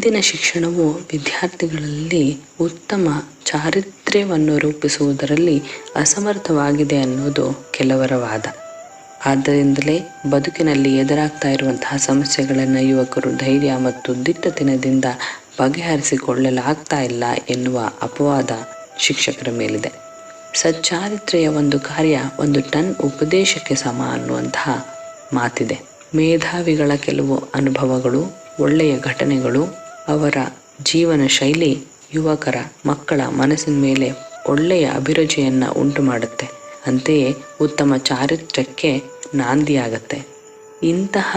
ಇಂದಿನ ಶಿಕ್ಷಣವು ವಿದ್ಯಾರ್ಥಿಗಳಲ್ಲಿ ಉತ್ತಮ ಚಾರಿತ್ರ್ಯವನ್ನು ರೂಪಿಸುವುದರಲ್ಲಿ ಅಸಮರ್ಥವಾಗಿದೆ ಅನ್ನೋದು ಕೆಲವರ ವಾದ. ಆದ್ದರಿಂದಲೇ ಬದುಕಿನಲ್ಲಿ ಎದುರಾಗ್ತಾ ಇರುವಂತಹ ಸಮಸ್ಯೆಗಳನ್ನು ಯುವಕರು ಧೈರ್ಯ ಮತ್ತು ದಿಟ್ಟತನದಿಂದ ಬಗೆಹರಿಸಿಕೊಳ್ಳಲಾಗ್ತಾ ಇಲ್ಲ ಎನ್ನುವ ಅಪವಾದ ಶಿಕ್ಷಕರ ಮೇಲಿದೆ. ಸಚ್ಚಾರಿತ್ರೆಯ ಒಂದು ಕಾರ್ಯ ಒಂದು ಟನ್ ಉಪದೇಶಕ್ಕೆ ಸಮ ಅನ್ನುವಂತಹ ಮಾತಿದೆ. ಮೇಧಾವಿಗಳ ಕೆಲವು ಅನುಭವಗಳು, ಒಳ್ಳೆಯ ಘಟನೆಗಳು ಅವರ ಜೀವನ ಶೈಲಿ ಯುವಕರ ಮಕ್ಕಳ ಮನಸ್ಸಿನ ಮೇಲೆ ಒಳ್ಳೆಯ ಅಭಿರುಚಿಯನ್ನು ಉಂಟು ಮಾಡುತ್ತೆ ಅಂತೆಯೇ ಉತ್ತಮ ಚಾರಿತ್ರ್ಯಕ್ಕೆ ನಾಂದಿಯಾಗತ್ತೆ. ಇಂತಹ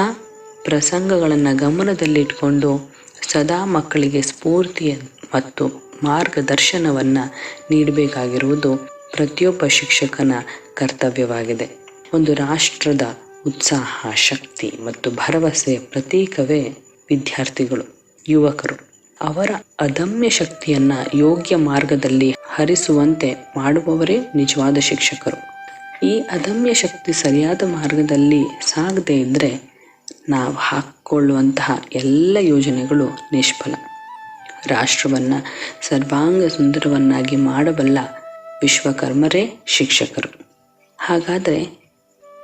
ಪ್ರಸಂಗಗಳನ್ನು ಗಮನದಲ್ಲಿಟ್ಕೊಂಡು ಸದಾ ಮಕ್ಕಳಿಗೆ ಸ್ಫೂರ್ತಿಯ ಮತ್ತು ಮಾರ್ಗದರ್ಶನವನ್ನು ನೀಡಬೇಕಾಗಿರುವುದು ಪ್ರತಿಯೊಬ್ಬ ಶಿಕ್ಷಕನ ಕರ್ತವ್ಯವಾಗಿದೆ. ಒಂದು ರಾಷ್ಟ್ರದ ಉತ್ಸಾಹ, ಶಕ್ತಿ ಮತ್ತು ಭರವಸೆಯ ಪ್ರತೀಕವೇ ವಿದ್ಯಾರ್ಥಿಗಳು. ಯುವಕರು ಅವರ ಅದಮ್ಯ ಶಕ್ತಿಯನ್ನ ಯೋಗ್ಯ ಮಾರ್ಗದಲ್ಲಿ ಹರಿಸುವಂತೆ ಮಾಡುವವರೇ ನಿಜವಾದ ಶಿಕ್ಷಕರು. ಈ ಅದಮ್ಯ ಶಕ್ತಿ ಸರಿಯಾದ ಮಾರ್ಗದಲ್ಲಿ ಸಾಗದೆ ಇದ್ದರೆ ನಾವು ಹಾಕಿಕೊಳ್ಳುವಂತಹ ಎಲ್ಲ ಯೋಜನೆಗಳು ನಿಷ್ಫಲ. ರಾಷ್ಟ್ರವನ್ನು ಸರ್ವಾಂಗ ಸುಂದರವನ್ನಾಗಿ ಮಾಡಬಲ್ಲ ವಿಶ್ವಕರ್ಮರೇ ಶಿಕ್ಷಕರು. ಹಾಗಾದರೆ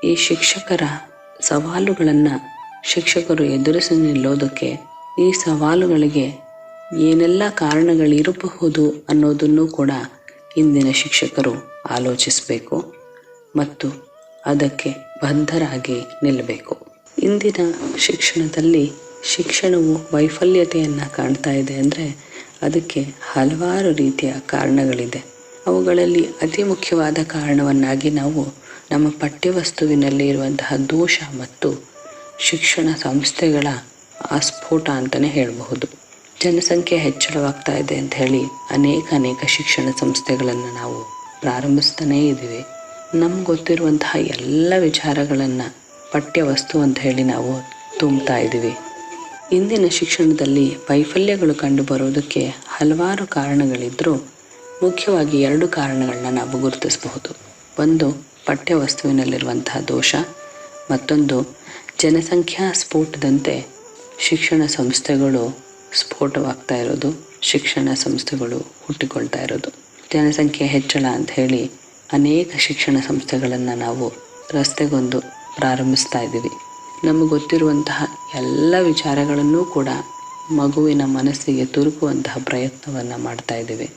ಈ ಶಿಕ್ಷಕರ ಸವಾಲುಗಳನ್ನು ಶಿಕ್ಷಕರು ಎದುರಿಸಿ ನಿಲ್ಲೋದಕ್ಕೆ ಈ ಸವಾಲುಗಳಿಗೆ ಏನೆಲ್ಲ ಕಾರಣಗಳಿರಬಹುದು ಅನ್ನೋದನ್ನು ಕೂಡ ಇಂದಿನ ಶಿಕ್ಷಕರು ಆಲೋಚಿಸಬೇಕು ಮತ್ತು ಅದಕ್ಕೆ ಬದ್ಧರಾಗಿ ನಿಲ್ಲಬೇಕು ಇಂದಿನ ಶಿಕ್ಷಣದಲ್ಲಿ ಶಿಕ್ಷಣವು ವೈಫಲ್ಯತೆಯನ್ನು ಕಾಣ್ತಾ ಇದೆ ಅಂದರೆ ಅದಕ್ಕೆ ಹಲವಾರು ರೀತಿಯ ಕಾರಣಗಳಿದೆ. ಅವುಗಳಲ್ಲಿ ಅತಿ ಮುಖ್ಯವಾದ ಕಾರಣವನ್ನಾಗಿ ನಾವು ನಮ್ಮ ಪಠ್ಯವಸ್ತುವಿನಲ್ಲಿ ಇರುವಂತಹ ದೋಷ ಮತ್ತು ಶಿಕ್ಷಣ ಸಂಸ್ಥೆಗಳ ಆಸ್ಫೋಟ ಅಂತಲೇ ಹೇಳಬಹುದು. ಜನಸಂಖ್ಯೆ ಹೆಚ್ಚಳವಾಗ್ತಾ ಇದೆ ಅಂತ ಹೇಳಿ ಅನೇಕ ಅನೇಕ ಶಿಕ್ಷಣ ಸಂಸ್ಥೆಗಳನ್ನು ನಾವು ಪ್ರಾರಂಭಿಸ್ತಾನೇ ಇದ್ದೀವಿ. ನಮ್ಗೆ ಗೊತ್ತಿರುವಂತಹ ಎಲ್ಲ ವಿಚಾರಗಳನ್ನು ಪಠ್ಯವಸ್ತು ಅಂತ ಹೇಳಿ ನಾವು ತುಂಬ್ತಾ ಇದ್ದೀವಿ. ಇಂದಿನ ಶಿಕ್ಷಣದಲ್ಲಿ ವೈಫಲ್ಯಗಳು ಕಂಡು ಬರೋದಕ್ಕೆ ಹಲವಾರು ಕಾರಣಗಳಿದ್ದರೂ ಮುಖ್ಯವಾಗಿ ಎರಡು ಕಾರಣಗಳನ್ನ ನಾವು ಗುರುತಿಸಬಹುದು. ಒಂದು ಪಠ್ಯವಸ್ತುವಿನಲ್ಲಿರುವಂತಹ ದೋಷ. ಮತ್ತೊಂದು, ಜನಸಂಖ್ಯಾ ಸ್ಫೋಟದಂತೆ ಶಿಕ್ಷಣ ಸಂಸ್ಥೆಗಳು ಸ್ಫೋಟವಾಗ್ತಾ ಇರೋದು, ಶಿಕ್ಷಣ ಸಂಸ್ಥೆಗಳು ಹುಟ್ಟಿಕೊಳ್ತಾ ಇರೋದು. ಜನಸಂಖ್ಯೆ ಹೆಚ್ಚಳ ಅಂತ ಹೇಳಿ ಅನೇಕ ಶಿಕ್ಷಣ ಸಂಸ್ಥೆಗಳನ್ನು ನಾವು ರಸ್ತೆಗೊಂದು ಪ್ರಾರಂಭಿಸ್ತಾ ಇದ್ದೀವಿ. ನಮಗೆ ಗೊತ್ತಿರುವಂತಹ ಎಲ್ಲ ವಿಚಾರಗಳನ್ನೂ ಕೂಡ ಮಗುವಿನ ಮನಸ್ಸಿಗೆ ತುರುಕುವಂತಹ ಪ್ರಯತ್ನವನ್ನು ಮಾಡ್ತಾ ಇದ್ದೀವಿ.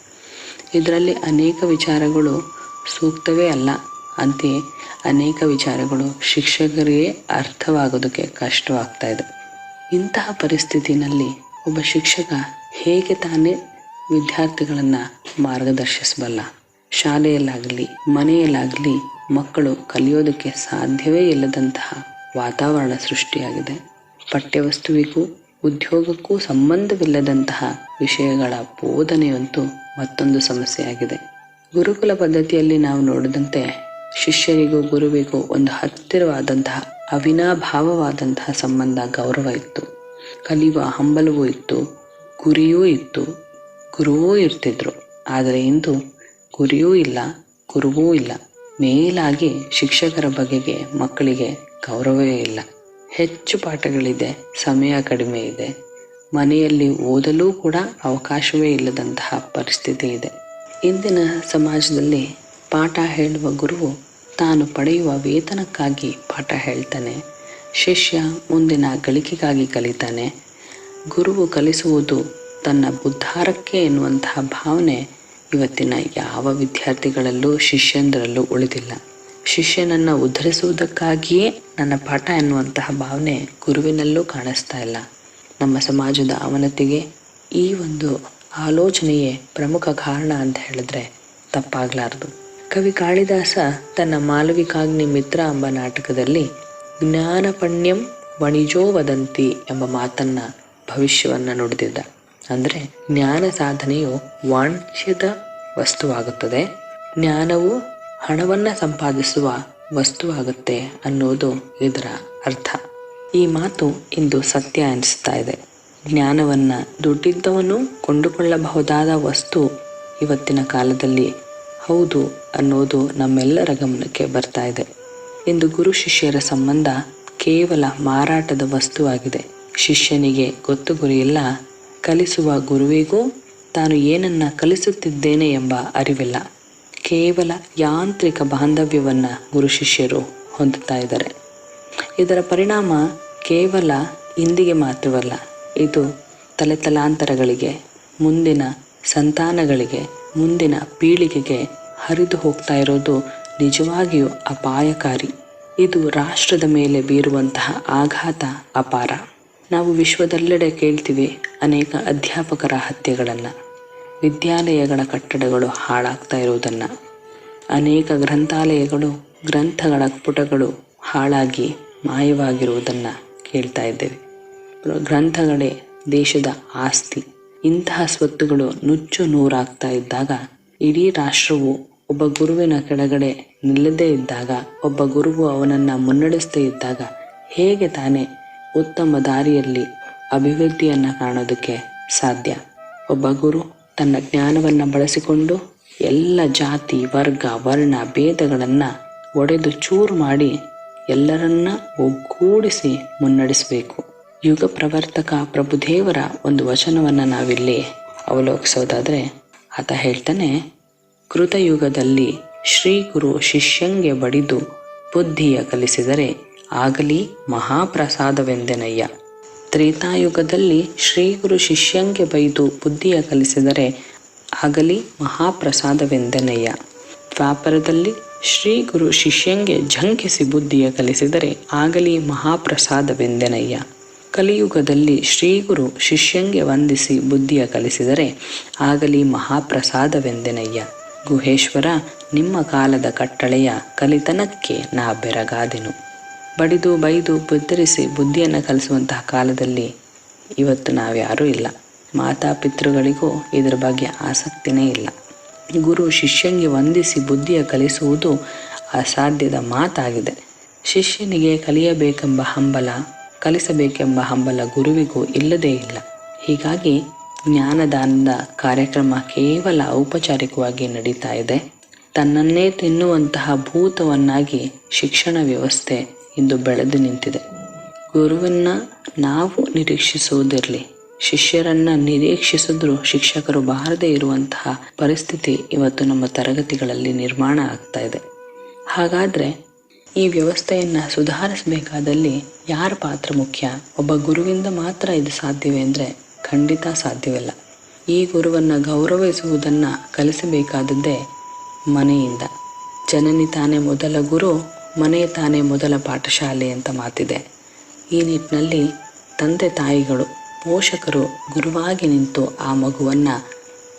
ಇದರಲ್ಲಿ ಅನೇಕ ವಿಚಾರಗಳು ಸೂಕ್ತವೇ ಅಲ್ಲ, ಅಂತೆಯೇ ಅನೇಕ ವಿಚಾರಗಳು ಶಿಕ್ಷಕರಿಗೆ ಅರ್ಥವಾಗೋದಕ್ಕೆ ಕಷ್ಟವಾಗ್ತಾ ಇದೆ. ಇಂತಹ ಪರಿಸ್ಥಿತಿನಲ್ಲಿ ಒಬ್ಬ ಶಿಕ್ಷಕ ಹೇಗೆ ತಾನೇ ವಿದ್ಯಾರ್ಥಿಗಳನ್ನು ಮಾರ್ಗದರ್ಶಿಸಬಲ್ಲ? ಶಾಲೆಯಲ್ಲಾಗಲಿ, ಮನೆಯಲ್ಲಾಗಲಿ ಮಕ್ಕಳು ಕಲಿಯೋದಕ್ಕೆ ಸಾಧ್ಯವೇ ಇಲ್ಲದಂತಹ ವಾತಾವರಣ ಸೃಷ್ಟಿಯಾಗಿದೆ. ಪಠ್ಯವಸ್ತುವಿಗೂ ಉದ್ಯೋಗಕ್ಕೂ ಸಂಬಂಧವಿಲ್ಲದಂತಹ ವಿಷಯಗಳ ಬೋಧನೆಯಂತೂ ಮತ್ತೊಂದು ಸಮಸ್ಯೆಯಾಗಿದೆ. ಗುರುಕುಲ ಪದ್ಧತಿಯಲ್ಲಿ ನಾವು ನೋಡಿದಂತೆ ಶಿಷ್ಯರಿಗೂ ಗುರುವಿಗೂ ಒಂದು ಹತ್ತಿರವಾದಂತಹ ಅವಿನಾಭಾವವಾದಂತಹ ಸಂಬಂಧ ಗೌರವ ಇತ್ತು. ಕಲಿಯುವ ಹಂಬಲವೂ ಇತ್ತು. ಗುರಿಯೂ ಇತ್ತು. ಗುರುವೂ ಇರ್ತಿದ್ರು. ಆದರೆ ಇಂದು ಗುರಿಯೂ ಇಲ್ಲ, ಗುರುವೂ ಇಲ್ಲ. ಮೇಲಾಗಿ ಶಿಕ್ಷಕರ ಬಗೆಗೆ ಮಕ್ಕಳಿಗೆ ಗೌರವವೇ ಇಲ್ಲ. ಹೆಚ್ಚು ಪಾಠಗಳಿದೆ, ಸಮಯ ಕಡಿಮೆ ಇದೆ. ಮನೆಯಲ್ಲಿ ಓದಲು ಕೂಡ ಅವಕಾಶವೇ ಇಲ್ಲದಂತಹ ಪರಿಸ್ಥಿತಿ ಇದೆ. ಇಂದಿನ ಸಮಾಜದಲ್ಲಿ ಪಾಠ ಹೇಳುವ ಗುರುವು ತಾನು ಪಡೆಯುವ ವೇತನಕ್ಕಾಗಿ ಪಾಠ ಹೇಳ್ತಾನೆ. ಶಿಷ್ಯ ಮುಂದಿನ ಗಳಿಕೆಗಾಗಿ ಕಲಿತಾನೆ. ಗುರುವು ಕಲಿಸುವುದು ತನ್ನ ಉದ್ಧಾರಕ್ಕೆ ಎನ್ನುವಂತಹ ಭಾವನೆ ಇವತ್ತಿನ ಯಾವ ವಿದ್ಯಾರ್ಥಿಗಳಲ್ಲೂ ಶಿಷ್ಯಂದರಲ್ಲೂ ಉಳಿದಿಲ್ಲ. ಶಿಷ್ಯನನ್ನು ಉದ್ಧರಿಸುವುದಕ್ಕಾಗಿಯೇ ನನ್ನ ಪಾಠ ಎನ್ನುವಂತಹ ಭಾವನೆ ಗುರುವಿನಲ್ಲೂ ಕಾಣಿಸ್ತಾ ಇಲ್ಲ. ನಮ್ಮ ಸಮಾಜದ ಅವನತಿಗೆ ಈ ಒಂದು ಆಲೋಚನೆಯೇ ಪ್ರಮುಖ ಕಾರಣ ಅಂತ ಹೇಳಿದ್ರೆ ತಪ್ಪಾಗಲಾರದು. ಕವಿ ಕಾಳಿದಾಸ ತನ್ನ ಮಾಲವಿಕಾಗ್ನಿ ಮಿತ್ರ ಎಂಬ ನಾಟಕದಲ್ಲಿ ಜ್ಞಾನಪಣ್ಯಂ ವಣಿಜೋ ವದಂತಿ ಎಂಬ ಮಾತನ್ನ ಭವಿಷ್ಯವನ್ನ ನುಡಿದಿದ್ದ. ಅಂದರೆ ಜ್ಞಾನ ಸಾಧನೆಯು ವಾಣಿಜ್ಯದ ವಸ್ತುವಾಗುತ್ತದೆ. ಜ್ಞಾನವು ಹಣವನ್ನ ಸಂಪಾದಿಸುವ ವಸ್ತುವಾಗುತ್ತೆ ಅನ್ನೋದು ಇದರ ಅರ್ಥ. ಈ ಮಾತು ಇಂದು ಸತ್ಯ ಅನಿಸ್ತಾ ಇದೆ. ಜ್ಞಾನವನ್ನ ದುಡ್ಡಿದ್ದವನು ಕೊಂಡುಕೊಳ್ಳಬಹುದಾದ ವಸ್ತು ಇವತ್ತಿನ ಕಾಲದಲ್ಲಿ ಹೌದು ಅನ್ನೋದು ನಮ್ಮೆಲ್ಲರ ಗಮನಕ್ಕೆ ಬರ್ತಾ ಇದೆ. ಇಂದು ಗುರು ಶಿಷ್ಯರ ಸಂಬಂಧ ಕೇವಲ ಮಾರಾಟದ ವಸ್ತುವಾಗಿದೆ ಶಿಷ್ಯನಿಗೆ ಗೊತ್ತು ಗುರಿಯಿಲ್ಲ ಕಲಿಸುವ ಗುರುವಿಗೂ ತಾನು ಏನನ್ನ ಕಲಿಸುತ್ತಿದ್ದೇನೆ ಎಂಬ ಅರಿವಿಲ್ಲ. ಕೇವಲ ಯಾಂತ್ರಿಕ ಬಾಂಧವ್ಯವನ್ನು ಗುರು ಶಿಷ್ಯರು ಹೊಂದುತ್ತಾ ಇದ್ದಾರೆ. ಇದರ ಪರಿಣಾಮ ಕೇವಲ ಇಂದಿಗೆ ಮಾತ್ರವಲ್ಲ, ಇದು ತಲೆತಲಾಂತರಗಳಿಗೆ, ಮುಂದಿನ ಸಂತಾನಗಳಿಗೆ ಮುಂದಿನ ಪೀಳಿಗೆಗೆ ಹರಿದು ಹೋಗ್ತಾ ಇರೋದು ನಿಜವಾಗಿಯೂ ಅಪಾಯಕಾರಿ. ಇದು ರಾಷ್ಟ್ರದ ಮೇಲೆ ಬೀರುವಂತಹ ಆಘಾತ ಅಪಾರ. ನಾವು ವಿಶ್ವದೆಲ್ಲೆಡೆ ಕೇಳ್ತೀವಿ ಅನೇಕ ಅಧ್ಯಾಪಕರ ಹತ್ಯೆಗಳನ್ನು. ವಿದ್ಯಾಲಯಗಳ ಕಟ್ಟಡಗಳು ಹಾಳಾಗ್ತಾ ಇರುವುದನ್ನು ಅನೇಕ ಗ್ರಂಥಾಲಯಗಳು, ಗ್ರಂಥಗಳ ಪುಟಗಳು ಹಾಳಾಗಿ ಮಾಯವಾಗಿರುವುದನ್ನು ಕೇಳ್ತಾ ಇದ್ದೇವೆ. ಗ್ರಂಥಗಳೇ ದೇಶದ ಆಸ್ತಿ. ಇಂತಹ ಸ್ವತ್ತುಗಳು ನುಚ್ಚು ನೂರಾಗ್ತಾ ಇದ್ದಾಗ, ಇಡೀ ರಾಷ್ಟ್ರವು ಒಬ್ಬ ಗುರುವಿನ ಕೆಳಗಡೆ ನಿಲ್ಲದೇ ಇದ್ದಾಗ, ಒಬ್ಬ ಗುರುವು ಅವನನ್ನು ಮುನ್ನಡೆಸದೇ ಇದ್ದಾಗ ಹೇಗೆ ತಾನೇ ಉತ್ತಮ ದಾರಿಯಲ್ಲಿ ಅಭಿವೃದ್ಧಿಯನ್ನು ಕಾಣೋದಕ್ಕೆ ಸಾಧ್ಯ? ಒಬ್ಬ ಗುರು ತನ್ನ ಜ್ಞಾನವನ್ನು ಬಳಸಿಕೊಂಡು ಎಲ್ಲ ಜಾತಿ, ವರ್ಗ, ವರ್ಣ, ಭೇದಗಳನ್ನು ಒಡೆದು ಚೂರು ಮಾಡಿ ಎಲ್ಲರನ್ನ ಒಗ್ಗೂಡಿಸಿ ಮುನ್ನಡೆಸಬೇಕು. ಯುಗ ಪ್ರವರ್ತಕ ಪ್ರಭುದೇವರ ಒಂದು ವಚನವನ್ನು ನಾವಿಲ್ಲಿ ಅವಲೋಕಿಸೋದಾದರೆ ಆತ ಹೇಳ್ತಾನೆ, ಕೃತಯುಗದಲ್ಲಿ ಶ್ರೀ ಗುರು ಶಿಷ್ಯಂಗೆ ಬಡಿದು ಬುದ್ಧಿಯ ಕಲಿಸಿದರೆ ಆಗಲಿ ಮಹಾಪ್ರಸಾದವೆಂದೆನಯ್ಯ. ತ್ರೇತಾಯುಗದಲ್ಲಿ ಶ್ರೀ ಗುರು ಶಿಷ್ಯಂಗೆ ಬೈದು ಬುದ್ಧಿಯ ಕಲಿಸಿದರೆ ಆಗಲಿ ಮಹಾಪ್ರಸಾದವೆಂದೆನಯ್ಯ. ದ್ವಾಪರದಲ್ಲಿ ಶ್ರೀ ಗುರು ಶಿಷ್ಯಂಗೆ ಝಂಕಿಸಿ ಬುದ್ಧಿಯ ಕಲಿಸಿದರೆ ಆಗಲಿ ಮಹಾಪ್ರಸಾದವೆಂದೆನಯ್ಯ. ಕಲಿಯುಗದಲ್ಲಿ ಶ್ರೀಗುರು ಶಿಷ್ಯಂಗೆ ವಂದಿಸಿ ಬುದ್ಧಿಯ ಕಲಿಸಿದರೆ ಆಗಲಿ ಮಹಾಪ್ರಸಾದವೆಂದೆನಯ್ಯ. ಗುಹೇಶ್ವರ, ನಿಮ್ಮ ಕಾಲದ ಕಟ್ಟಳೆಯ ಕಲಿತನಕ್ಕೆ ನಾ ಬೆರಗಾದೆನು. ಬಡಿದು ಬೈದು ಬೆದರಿಸಿ ಬುದ್ಧಿಯನ್ನು ಕಲಿಸುವಂತಹ ಕಾಲದಲ್ಲಿ ಇವತ್ತು ನಾವ್ಯಾರೂ ಇಲ್ಲ. ಮಾತಾ ಪಿತೃಗಳಿಗೂ ಇದರ ಬಗ್ಗೆ ಆಸಕ್ತಿನೇ ಇಲ್ಲ. ಗುರು ಶಿಷ್ಯಂಗೆ ವಂದಿಸಿ ಬುದ್ಧಿಯ ಕಲಿಸುವುದು ಅಸಾಧ್ಯದ ಮಾತಾಗಿದೆ. ಶಿಷ್ಯನಿಗೆ ಕಲಿಯಬೇಕೆಂಬ ಹಂಬಲ ಕಲಿಸಬೇಕೆಂಬ ಹಂಬಲ ಗುರುವಿಗೂ ಇಲ್ಲದೇ ಇಲ್ಲ. ಹೀಗಾಗಿ ಜ್ಞಾನದಾನದ ಕಾರ್ಯಕ್ರಮ ಕೇವಲ ಔಪಚಾರಿಕವಾಗಿ ನಡೀತಾ ಇದೆ. ತನ್ನನ್ನೇ ತಿನ್ನುವಂತಹ ಭೂತವನ್ನಾಗಿ ಶಿಕ್ಷಣ ವ್ಯವಸ್ಥೆ ಇಂದು ಬೆಳೆದು ನಿಂತಿದೆ. ಗುರುವನ್ನ ನಾವು ನಿರೀಕ್ಷಿಸುವುದಿರಲಿ, ಶಿಷ್ಯರನ್ನ ನಿರೀಕ್ಷಿಸಿದ್ರೂ ಶಿಕ್ಷಕರು ಬಾರದೇ ಇರುವಂತಹ ಪರಿಸ್ಥಿತಿ ಇವತ್ತು ನಮ್ಮ ತರಗತಿಗಳಲ್ಲಿ ನಿರ್ಮಾಣ ಆಗ್ತಾ ಇದೆ. ಹಾಗಾದ್ರೆ ಈ ವ್ಯವಸ್ಥೆಯನ್ನ ಸುಧಾರಿಸಬೇಕಾದಲ್ಲಿ ಯಾರ ಪಾತ್ರ ಮುಖ್ಯ? ಒಬ್ಬ ಗುರುವಿಂದ ಮಾತ್ರ ಇದು ಸಾಧ್ಯವೇ ಅಂದರೆ ಖಂಡಿತ ಸಾಧ್ಯವಿಲ್ಲ. ಈ ಗುರುವನ್ನು ಗೌರವಿಸುವುದನ್ನು ಕಲಿಸಬೇಕಾದದ್ದೇ ಮನೆಯಿಂದ. ಜನನಿ ತಾನೇ ಮೊದಲ ಗುರು, ಮನೆ ತಾನೇ ಮೊದಲ ಪಾಠಶಾಲೆ ಅಂತ ಮಾತಿದೆ. ಈ ನಿಟ್ಟಿನಲ್ಲಿ ತಂದೆ ತಾಯಿಗಳು, ಪೋಷಕರು ಗುರುವಾಗಿ ನಿಂತು ಆ ಮಗುವನ್ನು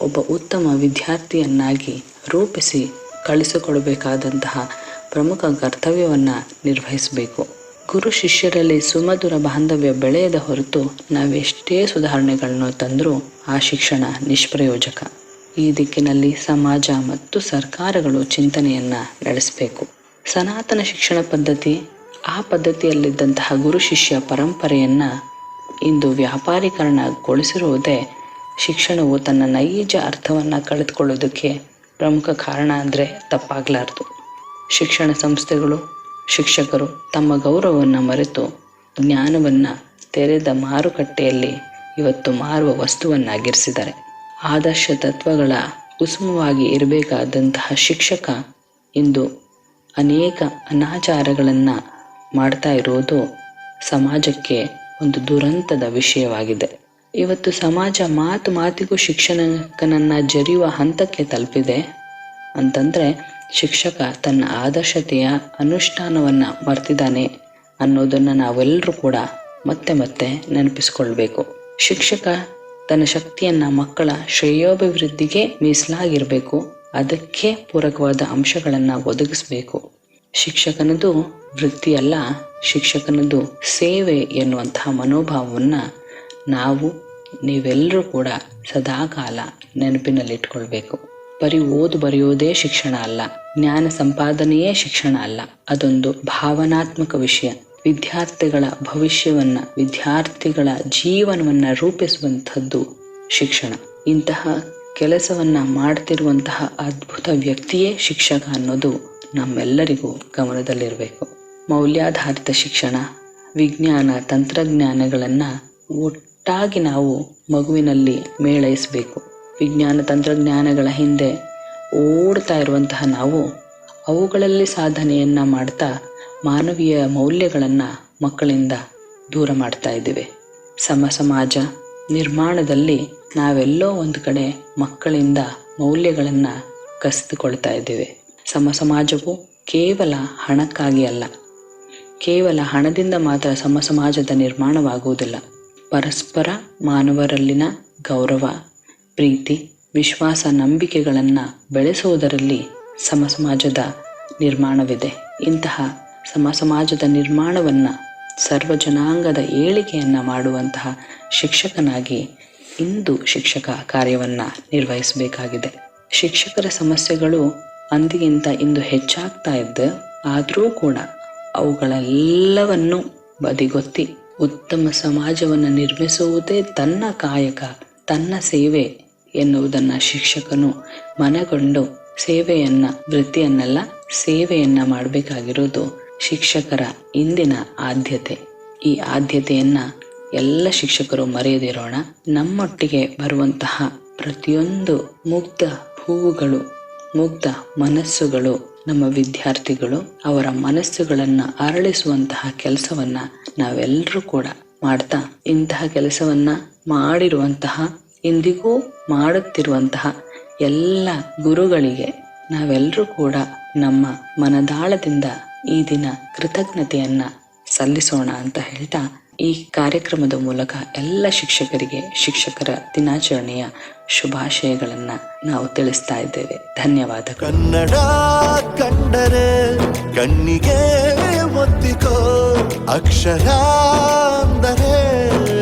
ಒಬ್ಬ ಉತ್ತಮ ವಿದ್ಯಾರ್ಥಿಯನ್ನಾಗಿ ರೂಪಿಸಿ ಕಳಿಸಿಕೊಡಬೇಕಾದಂತಹ ಪ್ರಮುಖ ಕರ್ತವ್ಯವನ್ನು ನಿರ್ವಹಿಸಬೇಕು. ಗುರು ಶಿಷ್ಯರಲ್ಲಿ ಸುಮಧುರ ಬಾಂಧವ್ಯ ಬೆಳೆಯದ ಹೊರತು ನಾವೆಷ್ಟೇ ಸುಧಾರಣೆಗಳನ್ನು ತಂದರೂ ಆ ಶಿಕ್ಷಣ ನಿಷ್ಪ್ರಯೋಜಕ. ಈ ದಿಕ್ಕಿನಲ್ಲಿ ಸಮಾಜ ಮತ್ತು ಸರ್ಕಾರಗಳು ಚಿಂತನೆಯನ್ನ ನಡೆಸಬೇಕು. ಸನಾತನ ಶಿಕ್ಷಣ ಪದ್ಧತಿ, ಆ ಪದ್ಧತಿಯಲ್ಲಿದ್ದಂತಹ ಗುರು ಶಿಷ್ಯ ಪರಂಪರೆಯನ್ನ ಇಂದು ವ್ಯಾಪಾರೀಕರಣಗೊಳಿಸಿರುವುದೇ ಶಿಕ್ಷಣವು ತನ್ನ ನೈಜ ಅರ್ಥವನ್ನು ಕಳೆದುಕೊಳ್ಳೋದಕ್ಕೆ ಪ್ರಮುಖ ಕಾರಣ ಅಂದರೆ ತಪ್ಪಾಗಲಾರದು. ಶಿಕ್ಷಣ ಸಂಸ್ಥೆಗಳು, ಶಿಕ್ಷಕರು ತಮ್ಮ ಗೌರವವನ್ನು ಮರೆತು ಜ್ಞಾನವನ್ನು ತೆರೆದ ಮಾರುಕಟ್ಟೆಯಲ್ಲಿ ಇವತ್ತು ಮಾರುವ ವಸ್ತುವನ್ನಾಗಿರಿಸಿದ್ದಾರೆ. ಆದರ್ಶ ತತ್ವಗಳ ಕುಸುಮವಾಗಿ ಇರಬೇಕಾದಂತಹ ಶಿಕ್ಷಕ ಇಂದು ಅನೇಕ ಅನಾಚಾರಗಳನ್ನು ಮಾಡ್ತಾ ಇರುವುದು ಸಮಾಜಕ್ಕೆ ಒಂದು ದುರಂತದ ವಿಷಯವಾಗಿದೆ. ಇವತ್ತು ಸಮಾಜ ಮಾತು ಮಾತಿಗೂ ಶಿಕ್ಷಣಕನನ್ನು ಜರಿಯುವ ಹಂತಕ್ಕೆ ತಲುಪಿದೆ ಅಂತಂದ್ರೆ ಶಿಕ್ಷಕ ತನ್ನ ಆದರ್ಶತೆಯ ಅನುಷ್ಠಾನವನ್ನು ಮರ್ತಿದ್ದಾನೆ ಅನ್ನೋದನ್ನು ನಾವೆಲ್ಲರೂ ಕೂಡ ಮತ್ತೆ ಮತ್ತೆ ನೆನಪಿಸ್ಕೊಳ್ಬೇಕು. ಶಿಕ್ಷಕ ತನ್ನ ಶಕ್ತಿಯನ್ನ ಮಕ್ಕಳ ಶ್ರೇಯೋಭಿವೃದ್ಧಿಗೆ ಮೀಸಲಾಗಿರಬೇಕು. ಅದಕ್ಕೆ ಪೂರಕವಾದ ಅಂಶಗಳನ್ನ ಒದಗಿಸಬೇಕು. ಶಿಕ್ಷಕನದು ವೃತ್ತಿಯಲ್ಲ, ಶಿಕ್ಷಕನದು ಸೇವೆ ಎನ್ನುವಂತಹ ಮನೋಭಾವವನ್ನು ನಾವು ನೀವೆಲ್ಲರೂ ಕೂಡ ಸದಾಕಾಲ ನೆನಪಿನಲ್ಲಿಟ್ಕೊಳ್ಬೇಕು. ಬರೀ ಓದು ಬರೆಯೋದೇ ಶಿಕ್ಷಣ ಅಲ್ಲ, ಜ್ಞಾನ ಸಂಪಾದನೆಯೇ ಶಿಕ್ಷಣ ಅಲ್ಲ. ಅದೊಂದು ಭಾವನಾತ್ಮಕ ವಿಷಯ. ವಿದ್ಯಾರ್ಥಿಗಳ ಭವಿಷ್ಯವನ್ನ, ವಿದ್ಯಾರ್ಥಿಗಳ ಜೀವನವನ್ನ ರೂಪಿಸುವಂಥದ್ದು ಶಿಕ್ಷಣ. ಇಂತಹ ಕೆಲಸವನ್ನ ಮಾಡ್ತಿರುವಂತಹ ಅದ್ಭುತ ವ್ಯಕ್ತಿಯೇ ಶಿಕ್ಷಕ ಅನ್ನೋದು ನಮ್ಮೆಲ್ಲರಿಗೂ ಗಮನದಲ್ಲಿರಬೇಕು. ಮೌಲ್ಯಾಧಾರಿತ ಶಿಕ್ಷಣ, ವಿಜ್ಞಾನ, ತಂತ್ರಜ್ಞಾನಗಳನ್ನ ಒಟ್ಟಾಗಿ ನಾವು ಮಗುವಿನಲ್ಲಿ ಮೇಳೈಸಬೇಕು. ವಿಜ್ಞಾನ ತಂತ್ರಜ್ಞಾನಗಳ ಹಿಂದೆ ಓಡ್ತಾ ಇರುವಂತಹ ನಾವು, ಅವುಗಳಲ್ಲಿ ಸಾಧನೆಯನ್ನ ಮಾಡ್ತಾ ಮಾನವೀಯ ಮೌಲ್ಯಗಳನ್ನು ಮಕ್ಕಳಿಂದ ದೂರ ಮಾಡ್ತಾ ಇದ್ದೇವೆ. ಸಮ ಸಮಾಜ ನಿರ್ಮಾಣದಲ್ಲಿ ನಾವೆಲ್ಲೋ ಒಂದು ಕಡೆ ಮಕ್ಕಳಿಂದ ಮೌಲ್ಯಗಳನ್ನು ಕಸಿದುಕೊಳ್ತಾ ಇದ್ದೇವೆ. ಸಮ ಸಮಾಜವು ಕೇವಲ ಹಣಕ್ಕಾಗಿ ಅಲ್ಲ, ಕೇವಲ ಹಣದಿಂದ ಮಾತ್ರ ಸಮ ಸಮಾಜದ ನಿರ್ಮಾಣವಾಗುವುದಿಲ್ಲ. ಪರಸ್ಪರ ಮಾನವರಲ್ಲಿನ ಗೌರವ ಪ್ರೀತಿ, ವಿಶ್ವಾಸ, ನಂಬಿಕೆಗಳನ್ನು ಬೆಳೆಸುವುದರಲ್ಲಿ ಸಮ ಸಮಾಜದ ನಿರ್ಮಾಣವಿದೆ. ಇಂತಹ ಸಮ ಸಮಾಜದ ನಿರ್ಮಾಣವನ್ನು ಸರ್ವ ಜನಾಂಗದ ಏಳಿಗೆಯನ್ನು ಮಾಡುವಂತಹ ಶಿಕ್ಷಕನಾಗಿ ಇಂದು ಶಿಕ್ಷಕ ಕಾರ್ಯವನ್ನು ನಿರ್ವಹಿಸಬೇಕಾಗಿದೆ. ಶಿಕ್ಷಕರ ಸಮಸ್ಯೆಗಳು ಅಂದಿಗಿಂತ ಇಂದು ಹೆಚ್ಚಾಗ್ತಾ ಇದ್ದ, ಆದರೂ ಕೂಡ ಅವುಗಳೆಲ್ಲವನ್ನು ಬದಿಗೊತ್ತಿ ಉತ್ತಮ ಸಮಾಜವನ್ನು ನಿರ್ಮಿಸುವುದೇ ತನ್ನ ಕಾಯಕ, ತನ್ನ ಸೇವೆ ಎನ್ನುವುದನ್ನು ಶಿಕ್ಷಕನು ಮನಗೊಂಡು ಸೇವೆಯನ್ನ, ವೃತ್ತಿಯನ್ನೆಲ್ಲ, ಸೇವೆಯನ್ನ ಮಾಡಬೇಕಾಗಿರೋದು ಶಿಕ್ಷಕರ ಇಂದಿನ ಆದ್ಯತೆ. ಈ ಆದ್ಯತೆಯನ್ನ ಎಲ್ಲ ಶಿಕ್ಷಕರು ಮರೆಯದಿರೋಣ. ನಮ್ಮೊಟ್ಟಿಗೆ ಬರುವಂತಹ ಪ್ರತಿಯೊಂದು ಮುಗ್ಧ ಹೂವುಗಳು, ಮುಗ್ಧ ಮನಸ್ಸುಗಳು ನಮ್ಮ ವಿದ್ಯಾರ್ಥಿಗಳು, ಅವರ ಮನಸ್ಸುಗಳನ್ನು ಅರಳಿಸುವಂತಹ ಕೆಲಸವನ್ನ ನಾವೆಲ್ಲರೂ ಕೂಡ ಮಾಡ್ತಾ ಇಂತಹ ಕೆಲಸವನ್ನ ಮಾಡಿರುವಂತಹ ಇಂದಿಗೂ ಮಾಡುತ್ತಿರುವಂತಹ ಎಲ್ಲ ಗುರುಗಳಿಗೆ ನಾವೆಲ್ಲರೂ ಕೂಡ ನಮ್ಮ ಮನದಾಳದಿಂದ ಈ ದಿನ ಕೃತಜ್ಞತೆಯನ್ನ ಸಲ್ಲಿಸೋಣ ಅಂತ ಹೇಳ್ತಾ ಈ ಕಾರ್ಯಕ್ರಮದ ಮೂಲಕ ಎಲ್ಲ ಶಿಕ್ಷಕರಿಗೆ, ಶಿಕ್ಷಕರ ದಿನಾಚರಣೆಯ ಶುಭಾಶಯಗಳನ್ನ ನಾವು ತಿಳಿಸ್ತಾ ಇದ್ದೇವೆ. ಧನ್ಯವಾದ ಕನ್ನಡ ಕಂಡರೆ ಕಣ್ಣಿಗೆ ಒತ್ತಿಕೋ, ಅಕ್ಷರ ಅಂದರೆ